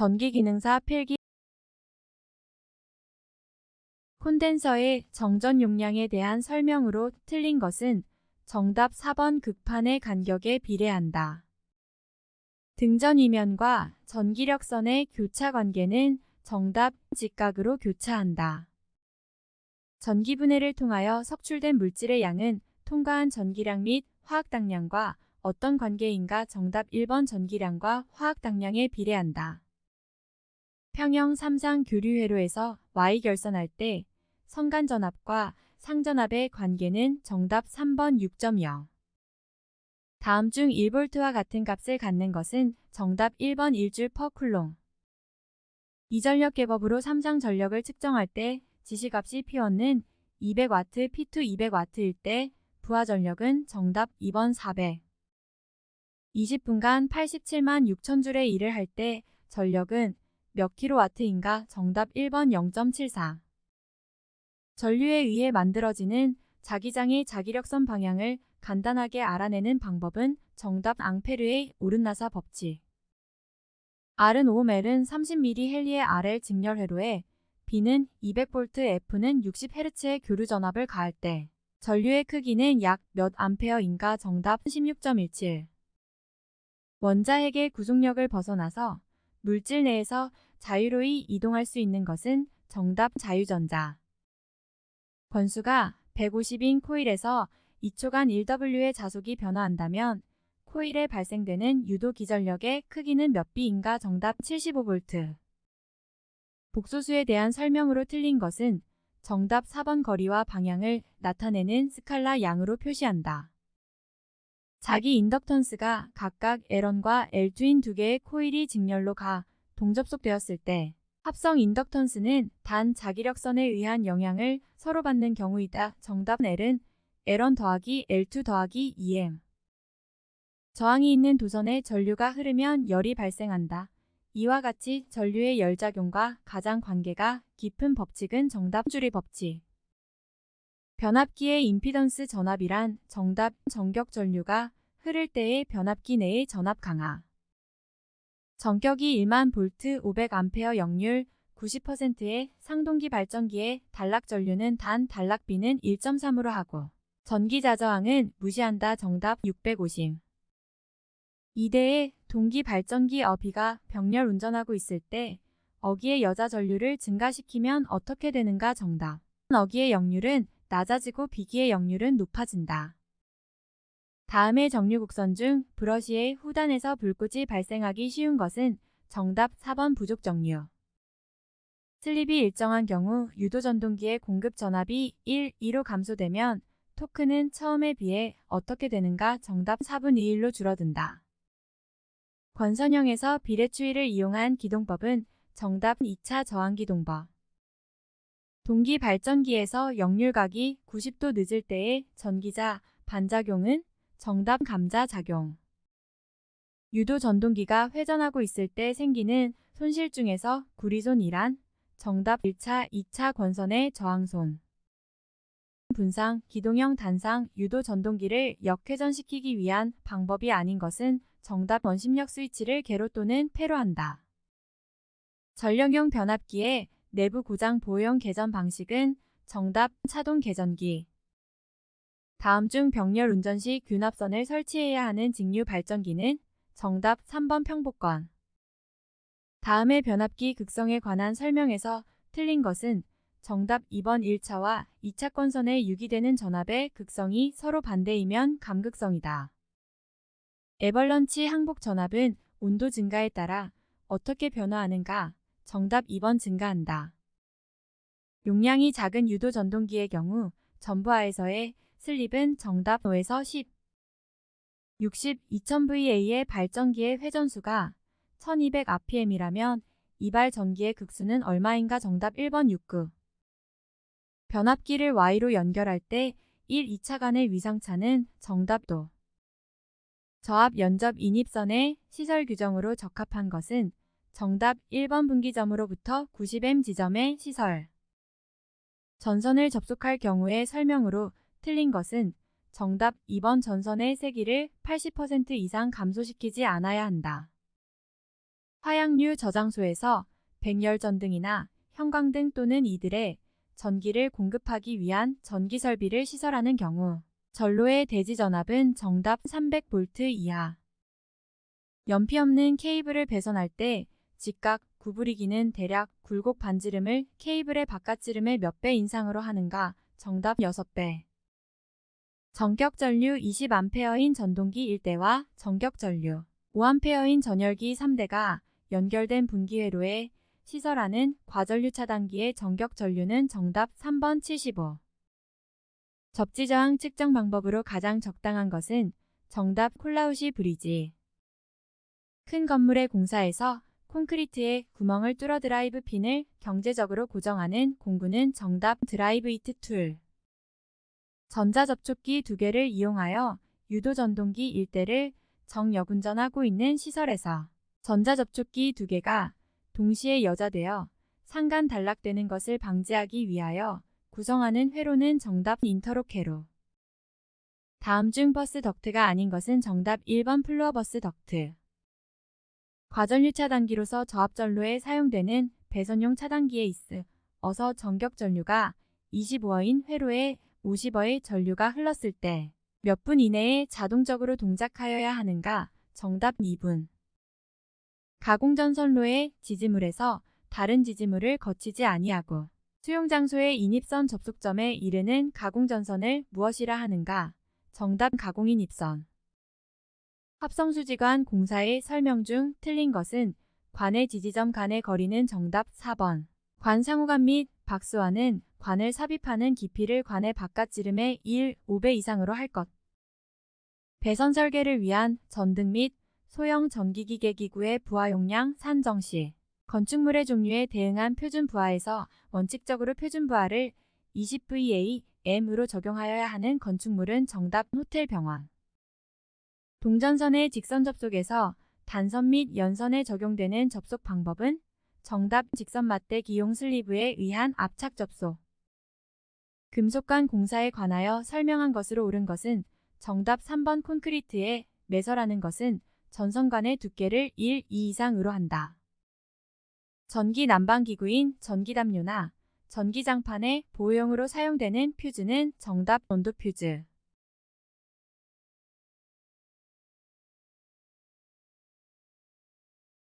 전기 기능사 필기 콘덴서의 정전 용량에 대한 설명으로 틀린 것은 정답 4번 극판의 간격에 비례한다. 등전 이면과 전기력선의 교차 관계는 정답 직각으로 교차한다. 전기분해를 통하여 석출된 물질의 양은 통과한 전기량 및 화학당량과 어떤 관계인가 정답 1번 전기량과 화학당량에 비례한다. 평형 3상 교류회로에서 Y 결선할 때 성간전압과 상전압의 관계는 정답 3번 6.0. 다음 중 1볼트와 같은 값을 갖는 것은 정답 1번 1줄 퍼 쿨롱. 이전력 개법으로 3상 전력을 측정할 때 지시값이 P1는 200W, P2 200W일 때 부하 전력은 정답 2번 400. 20분간 87만 6천 줄의 일을 할 때 전력은 몇 킬로와트인가 정답 1번 0.74. 전류에 의해 만들어지는 자기장의 자기력선 방향을 간단하게 알아내는 방법은 정답 앙페르의 오른나사 법칙. R은 5멜은 30mm 헬리의 RL 직렬 회로에 B는 200V, F는 60Hz의 교류 전압을 가할 때 전류의 크기는 약 몇 암페어인가 정답 16.17. 원자핵의 구속력을 벗어나서 물질 내에서 자유로이 이동할 수 있는 것은 정답 자유전자. 권수가 150인 코일에서 2초간 1W의 자속이 변화한다면 코일에 발생되는 유도 기전력의 크기는 몇 B인가 정답 75V. 복소수에 대한 설명으로 틀린 것은 정답 4번 거리와 방향을 나타내는 스칼라 양으로 표시한다. 자기 인덕턴스가 각각 L1과 L2인 두 개의 코일이 직렬로 가 동접속되었을 때 합성 인덕턴스는 단 자기력선에 의한 영향을 서로 받는 경우이다. 정답 L은 L1 더하기 L2 더하기 2M 저항이 있는 도선에 전류가 흐르면 열이 발생한다. 이와 같이 전류의 열작용과 가장 관계가 깊은 법칙은 정답 줄이 법칙. 변압기의 임피던스 전압이란 정답 전격 전류가 흐를 때의 변압기 내의 전압 강하. 전격이 1만 볼트 500A 역률 90%의 상동기 발전기의 단락 전류는 단 단락비는 1.3으로 하고 전기 자 저항은 무시한다 정답 650. 이대의 동기 발전기 어비가 병렬 운전하고 있을 때 어기의 여자 전류를 증가시키면 어떻게 되는가 정답. 어기의 역률은 낮아지고 비기의 역률은 높아진다. 다음의 정류곡선 중 브러쉬의 후단에서 불꽃이 발생하기 쉬운 것은 정답 4번 부족 정류. 슬립이 일정한 경우 유도 전동기의 공급 전압이 1, 2로 감소되면 토크는 처음에 비해 어떻게 되는가 정답 4분의 1로 줄어든다. 권선형에서 비례추이를 이용한 기동법은 정답 2차 저항기동법. 동기 발전기에서 역률각이 90도 늦을 때의 전기자 반작용은 정답 감자 작용. 유도 전동기가 회전하고 있을 때 생기는 손실 중에서 구리손이란 정답 1차, 2차 권선의 저항손. 분상, 기동형 단상, 유도 전동기를 역회전시키기 위한 방법이 아닌 것은 정답 원심력 스위치를 개로 또는 폐로 한다. 전력용 변압기의 내부 고장 보호용 개전 방식은 정답 차동 개전기. 다음 중 병렬 운전 시 균합선을 설치해야 하는 직류 발전기는 정답 3번 평복권. 다음의 변압기 극성에 관한 설명에서 틀린 것은 정답 2번 1차와 2차 권선에 유기되는 전압의 극성이 서로 반대이면 감극성이다. 에벌런치 항복 전압은 온도 증가에 따라 어떻게 변화하는가? 정답 2번 증가한다. 용량이 작은 유도 전동기의 경우 전부하에서의 슬립은 정답 5에서 10. 60, 2000VA의 발전기의 회전수가 1200rpm이라면 이발 전기의 극수는 얼마인가 정답 1번 69. 변압기를 Y로 연결할 때 1, 2차 간의 위상차는 정답도. 저압 연접 인입선의 시설 규정으로 적합한 것은 정답 1번 분기점으로부터 90M 지점의 시설. 전선을 접속할 경우의 설명으로 틀린 것은 정답 2번 전선의 세기를 80% 이상 감소시키지 않아야 한다. 화약류 저장소에서 백열 전등이나 형광등 또는 이들의 전기를 공급하기 위한 전기 설비를 시설하는 경우 전로의 대지 전압은 정답 300V 이하. 연피 없는 케이블을 배선할 때 직각 구부리기는 대략 굴곡 반지름을 케이블의 바깥지름의 몇 배 인상으로 하는가? 정답 6배. 전격 전류 20A인 전동기 1대와 전격 전류 5A인 전열기 3대가 연결된 분기회로에 시설하는 과전류 차단기의 전격 전류는 정답 3번 75. 접지 저항 측정 방법으로 가장 적당한 것은 정답 콜라우시 브리지. 큰 건물의 공사에서 콘크리트에 구멍을 뚫어 드라이브 핀을 경제적으로 고정하는 공구는 정답 드라이브 이트 툴. 전자접촉기 두 개를 이용하여 유도 전동기 1대를 정여군전하고 있는 시설에서 전자접촉기 두 개가 동시에 여자되어 상간 단락되는 것을 방지하기 위하여 구성하는 회로는 정답 인터록 회로. 다음 중 버스 덕트가 아닌 것은 정답 1번 플루어 버스 덕트. 과전류 차단기로서 저압전로에 사용되는 배선용 차단기에 있어 어서 전격 전류가 25어인 회로에 50어의 전류가 흘렀을 때 몇 분 이내에 자동적으로 동작하여야 하는가? 정답 2분. 가공전선로의 지지물에서 다른 지지물을 거치지 아니하고 수용장소의 인입선 접속점에 이르는 가공전선을 무엇이라 하는가? 정답 가공인 입선. 합성수지관 공사의 설명 중 틀린 것은 관의 지지점 간의 거리는 정답 4번. 관 상호관 및 박스와는 관을 삽입하는 깊이를 관의 바깥 지름의 1, 5배 이상으로 할 것. 배선 설계를 위한 전등 및 소형 전기기계 기구의 부하 용량 산정 시. 건축물의 종류에 대응한 표준 부하에서 원칙적으로 표준 부하를 20VA M으로 적용하여야 하는 건축물은 정답 호텔 병원. 동전선의 직선 접속에서 단선 및 연선에 적용되는 접속 방법은 정답 직선 맞대 기용 슬리브에 의한 압착 접속. 금속관 공사에 관하여 설명한 것으로 옳은 것은 정답 3번 콘크리트에 매설하는 것은 전선관의 두께를 1, 2 이상으로 한다. 전기 난방기구인 전기담요나 전기장판의 보호용으로 사용되는 퓨즈는 정답 온도 퓨즈.